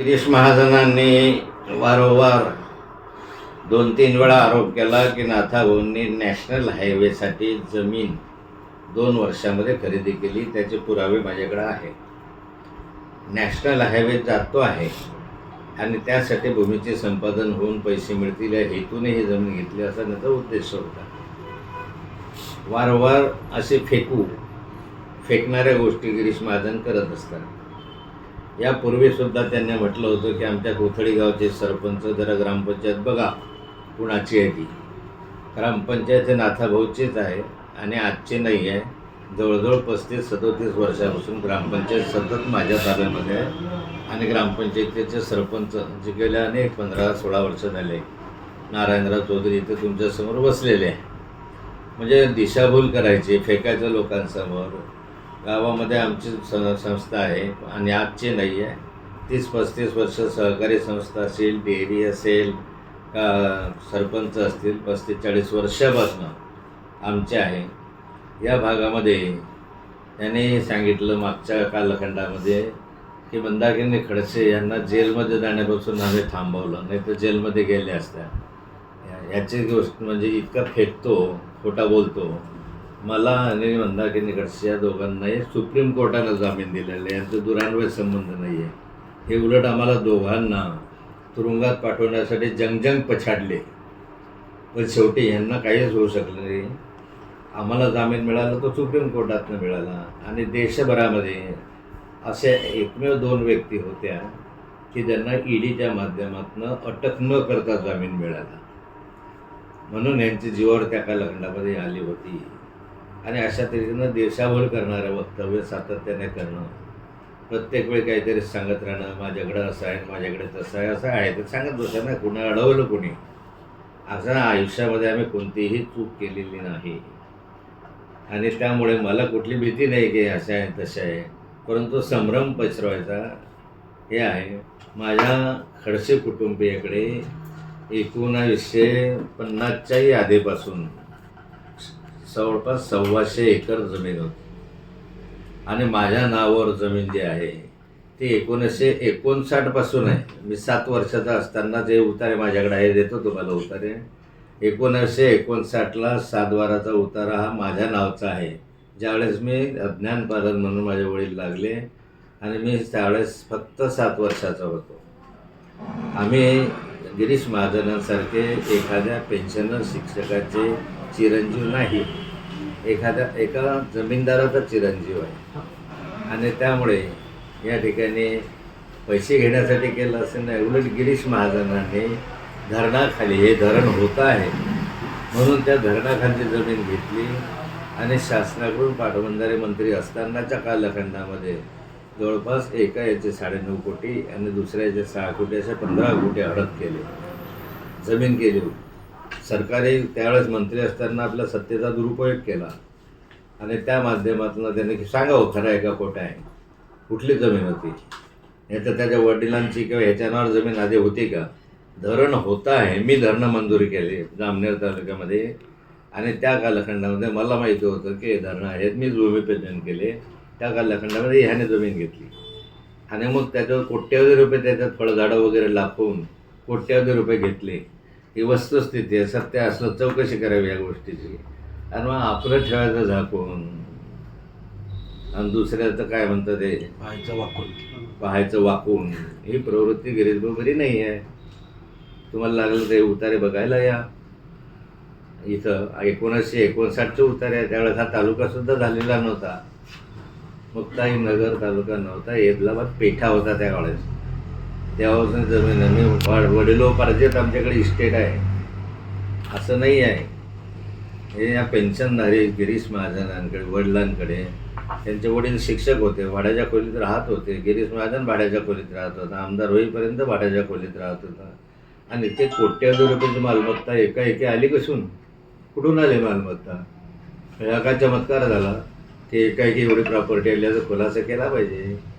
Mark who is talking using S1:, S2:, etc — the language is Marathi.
S1: गिरीश महाजनांनी वारंवार दोन तीन वेळा आरोप केला की नाथाभाऊंनी नॅशनल हायवेसाठी जमीन दोन वर्षामध्ये खरेदी केली. त्याचे पुरावे माझ्याकडे आहेत. नॅशनल हायवे जातो आहे आणि त्यासाठी भूमीचे संपादन होऊन पैसे मिळतील या हेतूने ही जमीन घेतली असा त्याचा उद्देश होता. वारंवार असे फेकू फेकणाऱ्या गोष्टी गिरीश महाजन करत असतात. यापूर्वी सुद्धा त्यांनी म्हटलं होतं की आमच्या कोथळी गावचे सरपंच जरा ग्रामपंचायत बघा कुणाची आहे ती. ग्रामपंचायत हे नाथाभाऊचीच आहे आणि आजची नाही आहे. जवळजवळ पस्तीस सदोतीस वर्षापासून ग्रामपंचायत सतत माझ्या ताब्यामध्ये आहे. आणि ग्रामपंचायतीचे सरपंच जे गेल्या अनेक पंधरा सोळा वर्ष झाले. नारायणराव चौधरी इथे तुमच्यासमोर बसलेले आहे. म्हणजे दिशाभूल करायची फेकायचं लोकांसमोर. गावामध्ये आमची स संस्था आहे आणि आजची नाही आहे तीस पस्तीस वर्ष सहकारी संस्था असेल डेअरी असेल का सरपंच असतील पस्तीस चाळीस वर्षापासून आमचे आहे. या भागामध्ये त्यांनी सांगितलं मागच्या कालखंडामध्ये की मंदाकिनी खडसे यांना जेलमध्ये जाण्यापासून आम्ही थांबवलं नाही तर जेलमध्ये गेले असत्या. याची गोष्ट म्हणजे इतका फेकतो खोटा बोलतो. मला आणि मंदाकिनी खडसे या दोघांनाही सुप्रीम कोर्टानं जामीन दिलेला आहे. यांचं दुरान्वय संबंध नाही आहे हे उलट आम्हाला दोघांना तुरुंगात पाठवण्यासाठी जंगजंग पछाडले. पण शेवटी यांना काहीच होऊ शकलं नाही. आम्हाला जामीन मिळाला तो सुप्रीम कोर्टातनं मिळाला. आणि देशभरामध्ये अशा एकमेव दोन व्यक्ती होत्या की ज्यांना ईडीच्या माध्यमातून अटक न करता जामीन मिळाला. म्हणून यांची जीवावर त्या कालखंडामध्ये आली होती. आणि अशा तऱ्हेनं देशाभर करणारं वक्तव्य सातत्याने करणं. प्रत्येक वेळी काहीतरी सांगत राहणं माझ्याकडं असं आहे माझ्याकडे तसं आहे असं आहे. ते सांगत बसायला ना कुणा अडवलं कोणी? असं आयुष्यामध्ये आम्ही कोणतीही चूक केलेली नाही. आणि त्यामुळे मला कुठली भीती नाही की असं आहे तसं आहे. परंतु संभ्रम पसरवायचा हे आहे. माझ्या खडसे कुटुंबियाकडे एकोणावीसशे पन्नासच्याही आधीपासून जवळपास सव्वाशे एकर जमीन होती. आणि माझ्या नावावर जमीन जी आहे ती एकोणीसशे एकोणसाठपासून आहे. मी सात वर्षाचा असताना जे उतारे माझ्याकडे आहे देतो तुम्हाला उतारे. एकोणीसशे एकोणसाठला सातबाराचा उतारा हा माझ्या नावचा आहे. ज्यावेळेस मी अज्ञानपालन म्हणून माझे वडील लागले आणि मी त्यावेळेस फक्त सात वर्षाचा होतो. आम्ही गिरीश महाजनांसारखे एखाद्या पेन्शनर शिक्षकाचे चिरंजीव नाही. एखाद्या एका जमीनदाराचा चिरंजीव आहे. आणि त्यामुळे या ठिकाणी पैसे घेण्यासाठी केलं असं नाही उलट गिरीश महाजनांनी धरणाखाली हे धरण होतं आहे. म्हणून त्या धरणाखालची जमीन घेतली आणि शासनाकडून पाटबंधारे मंत्री असतानाच्या कालखंडामध्ये जवळपास एका याचे साडेनऊ कोटी आणि दुसऱ्या याचे सहा कोटी अशा पंधरा कोटी अडक केले. जमीन केली होती. सरकारी त्यावेळेस मंत्री असताना आपल्या सत्तेचा दुरुपयोग केला. आणि त्या माध्यमातून त्याने की सांगावं हो, खरं आहे का खोटं आहे? कुठली जमीन होती? नाही तर त्याच्या वडिलांची किंवा ह्याच्या जमीन आधी होती का? धरण होतं आहे. मी धरणं मंजुरी केली जामनेर तालुक्यामध्ये. आणि त्या कालखंडामध्ये मला माहिती होतं की धरणं आहेत. मी भूमिपूजन केले. त्या कालखंडामध्ये ह्याने जमीन घेतली. आणि मग त्याच्यावर कोट्यावधी रुपये त्याच्यात फळझाडं वगैरे लाखवून कोट्यावधी रुपये घेतले. ही वस्तुस्थिती आहे सत्य असलं चौकशी करावी या गोष्टीची. आणि मग आपलं ठेवायचं झाकून. आणि दुसऱ्याचं काय म्हणतं ते?
S2: व्हायचं वाकून.
S1: पाहायचं वाकून. ही प्रवृत्ती गिरीश बरी नाही आहे. तुम्हाला लागलं ते उतारे बघायला या. इथं एकोणीसशे एकोणसाठचे उतारे आहे त्यावेळेस हा तालुकासुद्धा झालेला नव्हता. मुक्ताई नगर तालुका नव्हता. येदलाबाद पेठा होता त्यावेळेस. त्यापासून जमीन मी वाढ वडिलोपार्जित आमच्याकडे इस्टेट आहे. असं नाही आहे. हे या पेन्शनधारी गिरीश महाजनांकडे वडिलांकडे त्यांचे वडील शिक्षक होते भाड्याच्या खोलीत राहत होते. गिरीश महाजन भाड्याच्या खोलीत राहत होता. आमदार होईपर्यंत भाड्याच्या खोलीत राहत होता. आणि ते कोट्यावधी रुपयाची मालमत्ता एकाएकी आली कसून? कुठून आली मालमत्ता? हा काय चमत्कार झाला. की एकाएकी एवढी प्रॉपर्टी आली याचा खुलासा केला पाहिजे.